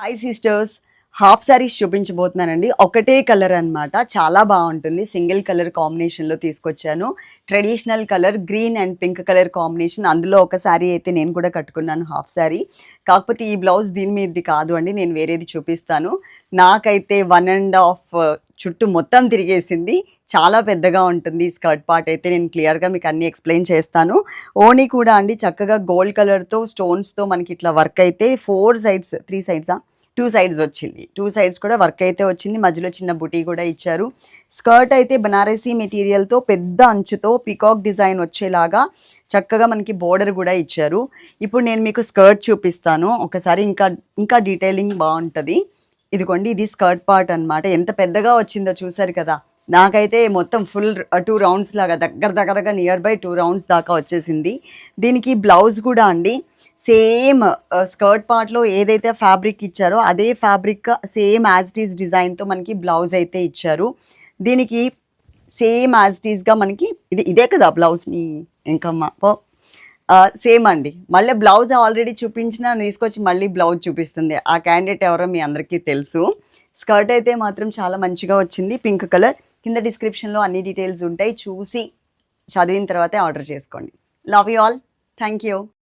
Hi sisters half saris చూపించబోతున్నానండి. ఒకటే colour అన్నమాట. చాలా బాగుంటుంది. సింగిల్ కలర్ కాంబినేషన్లో తీసుకొచ్చాను. Traditional colour green and pink colour combination అందులో ఒక శారీ అయితే నేను కూడా కట్టుకున్నాను హాఫ్ శారీ కాకపోతే ఈ బ్లౌజ్ దీని మీదది కాదు అండి. నేను వేరేది చూపిస్తాను. నాకైతే వన్ అండ్ హాఫ్ చుట్టూ మొత్తం తిరిగేసింది. చాలా పెద్దగా ఉంటుంది ఈ స్కర్ట్ పార్ట్ అయితే. నేను క్లియర్గా మీకు అన్ని ఎక్స్ప్లెయిన్ చేస్తాను. ఓనీ కూడా అండి. చక్కగా గోల్డ్ కలర్తో స్టోన్స్తో మనకి ఇట్లా వర్క్ అయితే. ఫోర్ సైడ్స్ త్రీ సైడ్సా టూ సైడ్స్ వచ్చింది. టూ సైడ్స్ కూడా వర్క్ అయితే వచ్చింది. మధ్యలో చిన్న బుటీ కూడా ఇచ్చారు. స్కర్ట్ అయితే బనారసీ మెటీరియల్తో పెద్ద అంచుతో పికాక్ డిజైన్ వచ్చేలాగా చక్కగా మనకి బోర్డర్ కూడా ఇచ్చారు. ఇప్పుడు నేను మీకు స్కర్ట్ చూపిస్తాను. ఒకసారి ఇంకా ఇంకా డీటెయిలింగ్ బాగుంటుంది. ఇదిగోండి ఇది స్కర్ట్ పార్ట్ అన్నమాట. ఎంత పెద్దగా వచ్చిందో చూసారు కదా. నాకైతే మొత్తం ఫుల్ టూ రౌండ్స్ లాగా దగ్గర దగ్గరగా నియర్ బై టూ రౌండ్స్ దాకా వచ్చేసింది. దీనికి బ్లౌజ్ కూడా అండి. సేమ్ స్కర్ట్ పార్ట్లో ఏదైతే ఫ్యాబ్రిక్ ఇచ్చారో అదే fabric same as it is డిజైన్తో మనకి బ్లౌజ్ అయితే ఇచ్చారు. దీనికి సేమ్ యాజ్ ఇట్ ఈస్గా మనకి ఇది ఇదే కదా బ్లౌజ్ని ఇంకమ్మా సేమ్ అండి. మళ్ళీ బ్లౌజ్ ఆల్రెడీ చూపించిన తీసుకొచ్చి మళ్ళీ బ్లౌజ్ చూపిస్తుంది. ఆ క్యాండిడేట్ ఎవరో మీ అందరికీ తెలుసు. స్కర్ట్ అయితే మాత్రం చాలా మంచిగా వచ్చింది. Pink colour. కింద డిస్క్రిప్షన్లో అన్ని డీటెయిల్స్ ఉంటాయి. చూసి చదివిన తర్వాతే ఆర్డర్ చేసుకోండి. Love you all thank you